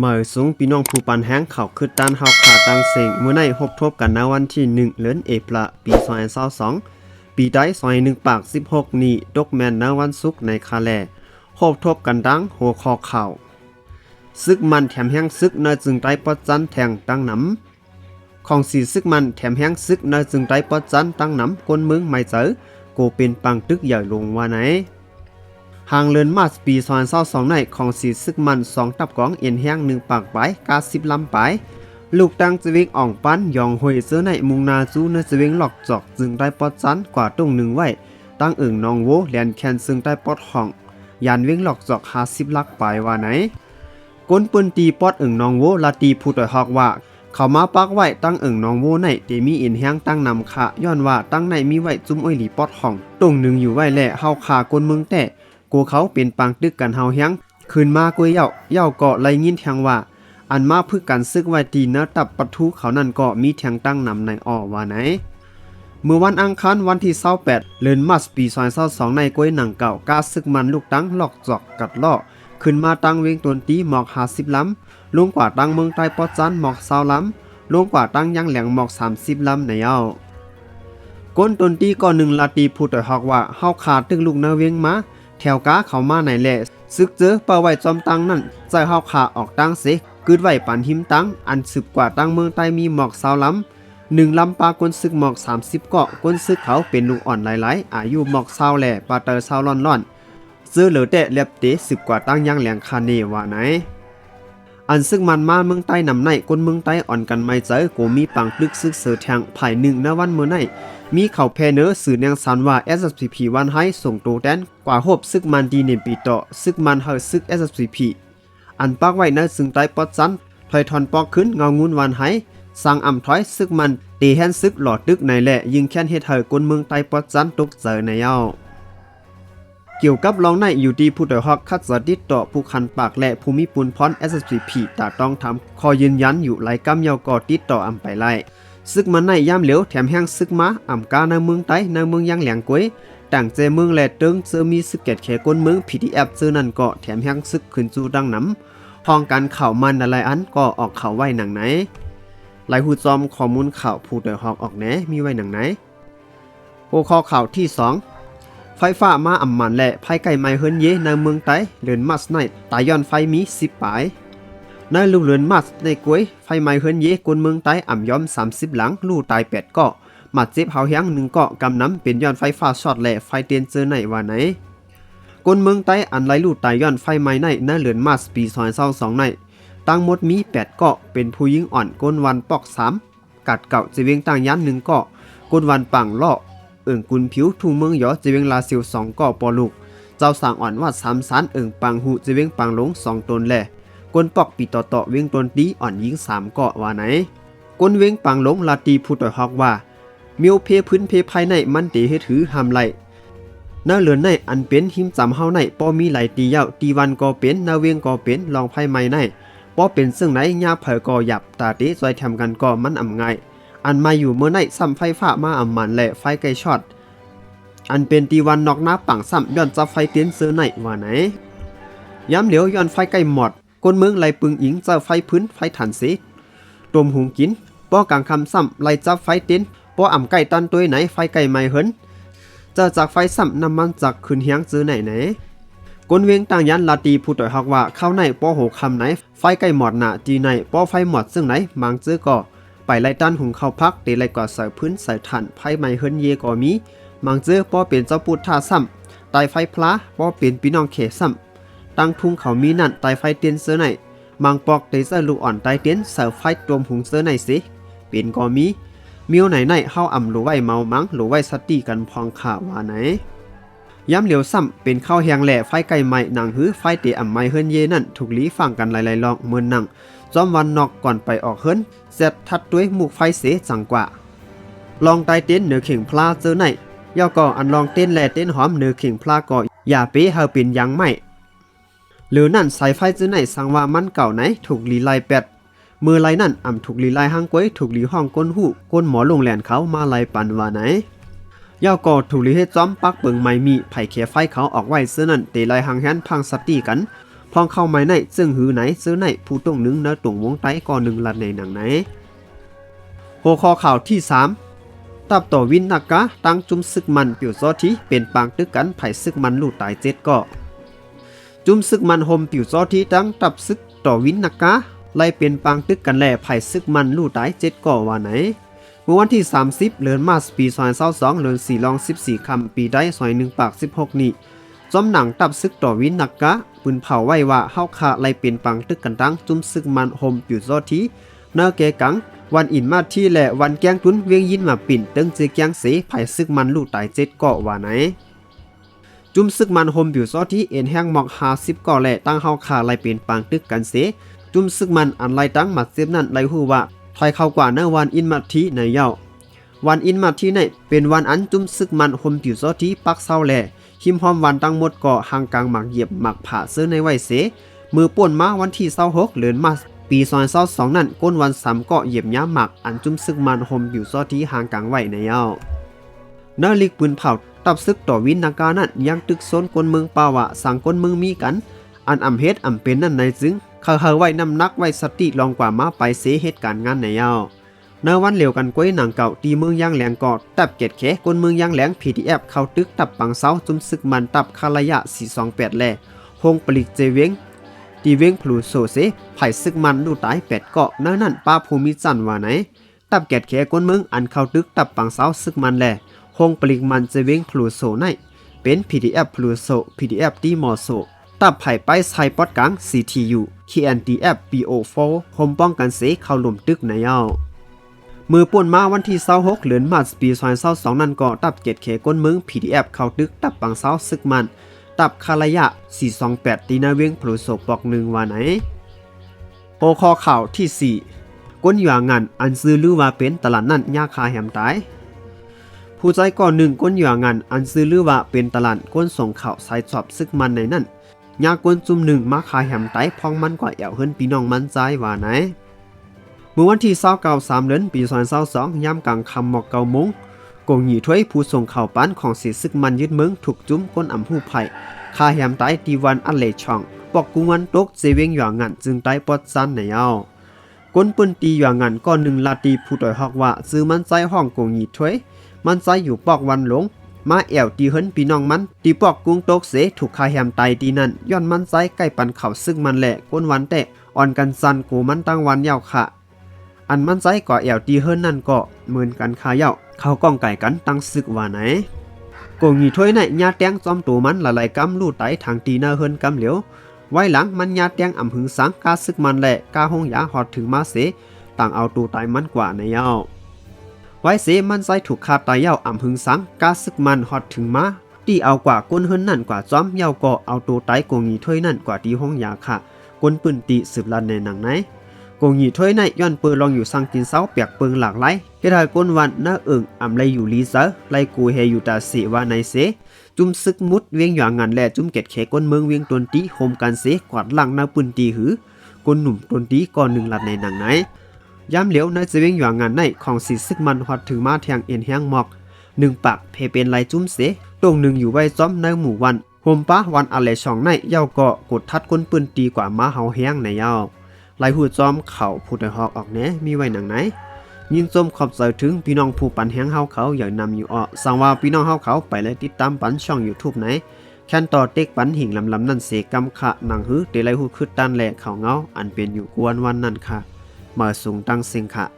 เมื่สูงพี่น้องผู้ปันแห้งเขาคือต้านเฮาขาตังเสงเมื่อในพบทบกันในวันที่ 1เดือนเอพละปี2022ปีได้ซอย1ปาก 16 นี้ดกแมนในวันศุกร์ในคาแลพบทบกันดังหัวคอข่าวซึกมันแถมแห้งซึกเนจึงได้ปอดจันแทงตั้งน้ำของสีซึกมันแถมแห้งซึกเนจึงได้ปอดจันตั้งน้ำกวนเมืองไม่เจอโกเป็นปังตึกใหญ่ลงว่าไหน หางเลินมาสปีซอนเศร้าสองในของสีซึกมันสองตับกองเอ็นแห้งหนึ่งปากปกาสิบลำปลายลูกดังจะวิ่งอ่องปั้นยองหวยเสื้อในมุงนาจูเนื้อจะวิ่งหลอกจอกจึงได้ปอดซันกว่าตรงหนึ่งไว้ตั้งอึ่งนองโวแลนแคนซึ่งได้ปอดห้องยันวิ่งหลอกจอกหาสิบลักปว่าไหนก้นปืนตีปอดอึ่งนองโวลาตีผู้ต่อยฮอกว่า เขามาปักไว้ตั้งเอิงนองโวในเตมีอินแห้งตั้งนำขาย้อนว่าตั้งในมีไว้จุ้มอ้อยหลีปอดห้องตรงหนึ่งอยู่ไว้แหละเฮาขาก้นเมืองแต่ กูเขาเป็นปังตึกกันเฮาแห้งคืนมากุยเหย่าเหย่าเกาะไลยินแทงว่า อันมาพึกกันซึกไว้ตีนื้อตับปะทุเขานั่นก็มีแทงตั้งนำในอ้อว่าไหนเมื่อวันอังคารวันที่28เดือนมัสปี2022ในกวยหนังเก่ากาซึกมันลูกตั้งหลอกจอกกัดล่อขึ้นมาตั้งเวงตนตีหมอก50ล้ำลงกว่าตั้งเมืองใต้ปอจันหมอก20ล้ำลงกว่าตั้งยังแหลงหมอก 30ล้ำในเอาก้นตนตีก่อนหนึ่งลาตีพูดต่อยฮอกว่าเฮาขาดตึงลูกนาเวงมา แถวกาเข้ามาในแหละซึกเจอเป้าไว้จอมตังนั่นใจเฮาขาออกตั้งเสกึดไว้ปันหิมตังอันสืบกว่าตั้งเมืองใต้มีหมอกสาวล้ำหนึ่งลำปลากนซึกหมอก 30 เกาะกนซึกเขาเป็นลูกอ่อนหลายๆ อายุหมอกเศร้าแหล่ปลาเตอเศร้าร่อนร่อนซื้อเหลือแต่เล็บเตะสิบกว่าตั้งย่างแหลงคาเนว่าไหน อันซึ่งมันมาเมืองใต้นำในกวนเมืองใต้อ่อนกันไม่เจอกูมีปังปลึกซึกเสือแทงภายหนึ่งในวันเมื่อในมีเข่าแพเนอสื่อแนงสันว่า SSPP วันให้ส่งโตแดนกว่าหบซึกมันดีเนมปีต่อซึกมันเฮาซึก SSPP อันปักไว้ในซึ่งใต้ปอดซันถอยทอนปอกขึ้นเงางุนวันให้สร้างอ่ำถอยซึกมันตีแฮนซึกหลอดดึกในแหละยิงแค้นเฮ็ดให้กนเมืองไต้ปอดจันตกเจอในเย้า เกี่ยวกับรองในอยู่ดีผู้ต่อยฮอกคัดสดิดต่อผู้คันปากและภูมิปุนพร SSPP ตาต้องทำคอยืนยันอยู่หลายกำยาวก่อติดต่ออำไปไล่ซึกมันในย่ามเหลียวแถมแห้งซึกมาอำกาในเมืองไต้ในเมืองยังแหลงกวยต่างเจเมืองแลตึงเจอมีซึกเกตเขกนเมือง PTF เจอนั่นก็แถมแห้งซึกขึ้นจูดังน้ำห้องการข่าวมันอะไรอันก็ออกข่าวไว้หนังไหนหลายหูจอมข้อมูลข่าวผู้โดยหอกออกแหนมีไว้หนังไหนหัวข้อข่าวที่2 ไฟฟ้ามาอ่ำมันและภัยไก่ไม้เฮิรนเยในเมืองไต้เลือนมัสในตายย้อนไฟมีสิบปลายในลูกเลือนมัสในกวยไฟไม้เฮิรนเยกวนเมืองไต้อ่ำย้อม 30 หลังลู่ตายแปดเกาะมาเจ็บเฮาเฮียงหนึ่งเกาะกำน้ำเป็นย้อนไฟฟ้าช็อตและไฟเตียนเจอไหนว่าไหนกวนเมืองไต้อันไหลลู่ตายย้อนไฟไม้ในในเลือนมัสปี2022ในตั้งหมดมี8เกาะเป็นผู้หญิงอ่อนก้นวันปอก3กัดเก่าจะเวียงต่างยันหนึ่งเกาะก้นวันปังล่อ เอิงกุนผิวทุ่งเมืองยอจะเวงลาซิวสองเกาะปอลูก เจ้าสางอ่อนวัดสามสานเอิงปังหูจะเวงปังหลงสองตนแหล่กนปอกปีต่อต่อเวงตนดีอ่อนยิงสามเกาะว่าไหนกนเวงปังหลงลาตีผู้ต่อยฮอกว่าเมียวเพพื้นเพภายในมันเตเฮ็ดถือหามไหลนาเหลือนในอันเป็นหิมจำเฮาในป้อมีไหลตีเย้าตีวันก็เป็นนาเวียงก็เป็นลองไพ่ไม้ในป้อเป็นซึ่งไหนยาเผยก่อหยับตาติซอยทำกันก่อมันอ่ำไง อันมาอยู่เมื่อไหนซ้ำไฟฟ้ามาอ่ำมันและไฟไกช็อต อันเป็นตีวันนอกหน้าปังซ้ำย้อนจับไฟเตียนเสื้อไหนว่าไหน ย้ำเหลียวย้อนไฟไก่หมดก้นเมืองไหลปึงอิงเจ้าไฟพื้นไฟฐานสีตวมหุงกินป้อกลางคำซ้ำไหลจับไฟเตียนป้ออ่ำไก่ตันตัวไหนไฟไก่ไม่เหินเจะจากไฟซ้ำน้ำมันจากขึ้นเฮียงซื้อไหนไหนกนเวียงต่างยันลาตีผู้ต่อยฮักว่าเข้าในป้อโหคำไหน ไฟไก่หมอดหนาจีในป้อไฟหมอดซึ่งไหนมังซื้อก่อ ไปไล่ตันหุงเขาพักเตไล่ก่อใส่พื้นใส่ถ่านไฟไม้เฮิรนเยก่อมีมังซื้อป้อเป็นเจ้าปูท่าซ้ำตายไฟพลาป้อเป็นพี่น้องเขซ้ำตั้งทุ่งเขามีนั่นตายไฟเตียนเสือไหนมังปอกเตเซอลูกอ่อนตายเตียนเสาไฟตวมหุงเสือไหนสิเป็นก่อมีมียวไหนไหนเฮาอ่ำหรือไว้เมามังหรือไว้สติกันพองขาว่าไหนย้ำเหลียวซ้ำเป็นข้าวแหงแหล่ไฟไก่ใหม่หนังหื้อไฟเตะอ่ำไม้เฮิรนเยนั่นถูกลีฟังกันหลายๆลองเมือนหนัง จอมวันนอกก่อนไปออกเฮิรนเสร็จทัดด้วยหมูกไฟเสจังกว่า ลองไตเต้นเหนือเข่งพลาเจอไหนย่อก่ออันลองเต้นแหล่เต้นหอมเหนือเข่งพลาก่ออย่าเป๊เฮาเป็นยังไม่หรือนั่นสายไฟเจอไหนสังว่ามันเก่าไหนถูกลีไลแปดมือไลนั่นอ่ำถูกลีไลห้างก้วยถูกลีห้องก้นหูก้นหมอลงแหลนเขามาไลปันว่าไหนย่อกอถูกลีเฮ็ดจ้อมปักเบิงไม่มีไผ่เขไฟเขาออกไว้เสื้อนั่นเตไลหางแฮนพังสตีกัน ห้องเข้าไม้ในซึ่งหือไหนซื้อในผู้ตรงหนึงเนื้อตรงวงไตก่อหนึ่งลัดในหนังไหนหัวข้อข่าวที่3ตับต่อวินนักกะตั้งจุมซึกมันปิวซอทีเป็นปางตึกกันไผ่ซึกมันลู่ตายเจ็ดก็จุมซึกมันโฮมปิวซอทีตั้งตับซึกต่อวินนักกะไล่เป็นปางตึกกันแหล่ไผ่ซึกมันลู่ตายเจ็ดก่อว่าไหนเมื่อวันที่ 30 เดือนมาสปี2022เดือน4ลอง 14คำปีได้ซอย1ปาก 16 นี้ จอมหนังตับซึกต่อวินนักกะปืนเผาไว้ว่าเฮาคาไลเป็นปังตึกกันตั้งจุ้มซึกมันโฮมปิวซอทีเนอเกกังวันอินมาที่และวันแกงตุนเวียงยินมาปิ่นตึงเจแกงเสไผ่ซึกมันลูกตายเจ็ดเกาะว่าไหนจุ้มซึกมันโฮมบิวซอที่เอ็นแห้งหมอกหาสิบก่อแหละตั้งเฮาคาไลเป็นปางตึกกันเสจุ้มซึกมันอันไลตั้งมาเซฟนั่นไลฮู้ว่าถอยเข้ากว่าเนวันอินมาทีในเย้า วันอินมาที่ในเป็นวันอันจุ้มซึกมันโฮมบิวซอที่ปักเศร้าแหล่คิมพร้อมวันตั้งหมดก่อหางกลางหมักเหยียบหมักผ่าซื้อในไว้เส มือป่วนมาวันที่26เดือนมาปี2022นั่นก้นวันสามเกาะเหยียบย้ำหมักอันจุ้มซึกมันโฮมบิวซอที่หางกลางไว้ในเย้าเนอลิกปืนเผาตับซึกต่อวินนาการนั้นยังตึกโซนกวนเมืองป่าวะสั่งกวนเมืองมีกัน อันอ่ำเฮ็ดอ่ำเป็นนั่นในจึงเขาเฮาไว้นำนักไว้สติลองกว่ามาไปเสเหตุการณ์งานในยา วเนวันเหลียวกันก้วยหนังเก่าตีเมืองย่างแหลงกอดตับเกตแขกวนเมืองย่างแหลง PDF เข้าตึกตับปังเซาจุมซึกมันตับคาระยะ428แลโฮงปลิกเจเวงตีเวงพลูโซเซไผ่ซึกมันดูตายแปดเกาะเนอนั่นป้าภูมิจันว่าไหนตับแกดแขกวนเมืองอันเข้าตึกตับปังเซาซึกมันแลคงปลิกมันเจเว้งพลูโซในเป็น PDF พลูโซ PDF ที่มอโซตับไผ่ไปไซปอดกลาง CTU KNDF BO4 โฮมป้องกันเสเข้าหลุมตึกในย้า มือป่วนมาวันที่26เดือนมาสปี2022นั่นก็ตับเกตเขก้นเมือง PDF เข้าตึกตับปังเซาซึกมัน ตับคาระยะ 428ตีนาเวียงพลูโซปอกหนึ่งว่าไหนโอคอข่าวที่ 4 ก้นหยวงานอันซื้อลือว่าเป็นตลาดนั่นยาคาแหมตายผู้ใจก่อนหนึ่งก้นหยื่องานอันซื้อลือว่าเป็นตลาดก้นส่งข่าวสายสอบซึกมันในนั่นยากวนจุ่มหนึ่งมาขายแหมไตพองมันกว่าแอวเฮินพี่น้องมันใจว่าไหน มื่อวันที่29 3เดือนปี2022ย่ำกลางคำหมอกเกาโมงกงหยีถ้วยผู้ส่งข่าวปั้นของสีซึกมันยึดเมืองถูกจุ้มก้นอ่ำหูไผ่คาแหมไตตีวันอันเลช่องปอกกุงวันตกเจเวงหยวงานจึงไตปอดซันในเอาก้นปืนตีหยวงานก้อนหนึ่งลาตีผู้ต่อยฮอกว่าซื้อมันใจห้องกงหยีถ้วยมันใจอยู่ปอกวันหลงมาแอวตีเฮินพี่น้องมันตีปอกกุ้งตกเสถูกคาแฮมไตตีนั่นย้อนมันใจใกล้ปันเข่าซึ่งมันแหละก้นวันแตะอ่อนกันสันกูมันตั้งวันยาวค่ะ อันมันใจก่อแอวตีเฮิรนนั่นก็เหมือนกันคาเย้าเขาก้องไก่กันตั้งซึกว่าไหนกงหีถ้วยในญาแตงจอมตัวมันละลายกำลู่ไตทางตีหน้าเฮิรนกำเหลียวไว้หลังมันญาแตงอ่ำหึงสังกาซึกมันแหละกาห้องยาหอดถึงมาเสต่างเอาตูตายมันกว่าในเย้าไว้เสมันใจถูกคาตายเย้าอ่ำหึงสังกาซึกมันฮอดถึงมาตีเอากว่าก้นเฮิรนนั่นกว่าจอมเย้าก็เอาตัวไตกงหีถ้วยนั่นกว่าตีห้องยาค่ะก้นปืนตีสืบลันในหนังไหน กงหยีถ้วยในย้อนปืนลองอยู่สังกินเสาเปียกปิงหลากหลายเฮ็ดให้ก้นวันหน้าเอิงอ่ำไลอยู่ลีเซอไลกูเฮอยู่ตาเสว่าในเสจุ่มซึกมุดเวียงหยางงานแลจุ่มเก็ดเขก้นเมืองเวียงตนตีโฮมกันเสกวาดหลังหน้าปืนตีหือก้นหนุ่มตนตีก่อนหนึ่งหลัดในหนังไหนยามเหลียวในจะเวียงหยวงงานในของสีซึกมันฮอดถึงมาแทงเอ็นแห้งหมอกหนึ่งปากเพเป็นลายจุ้มเสตรงหนึ่งอยู่ไว้จ้อมในหมู่วันโฮมป้าวันอะไรช่องในเย้าเก็กดทัดก้นปืนตีกว่ามาเฮาแห้งในเย้า ลายหูจอมเข่าผู้ใดฮอกออกแหนมีไว้หนังไหน ยินจมขอบใจถึงพี่น้องผู้ปันแห้งเฮาเขาอย่านำอยู่อ่อสั่งว่าพี่น้องเฮาเขาไปเลยติดตามปันช่อง YouTube ไหนแค่นต่อเต็กปันหิ่งลำลำนั่นเสกำขะหนังหือเตไลหูคืดตันแหลกเขาเงาอันเป็นอยู่กวนวันนั่นค่ะมาสูงตั้งเสียงค่ะ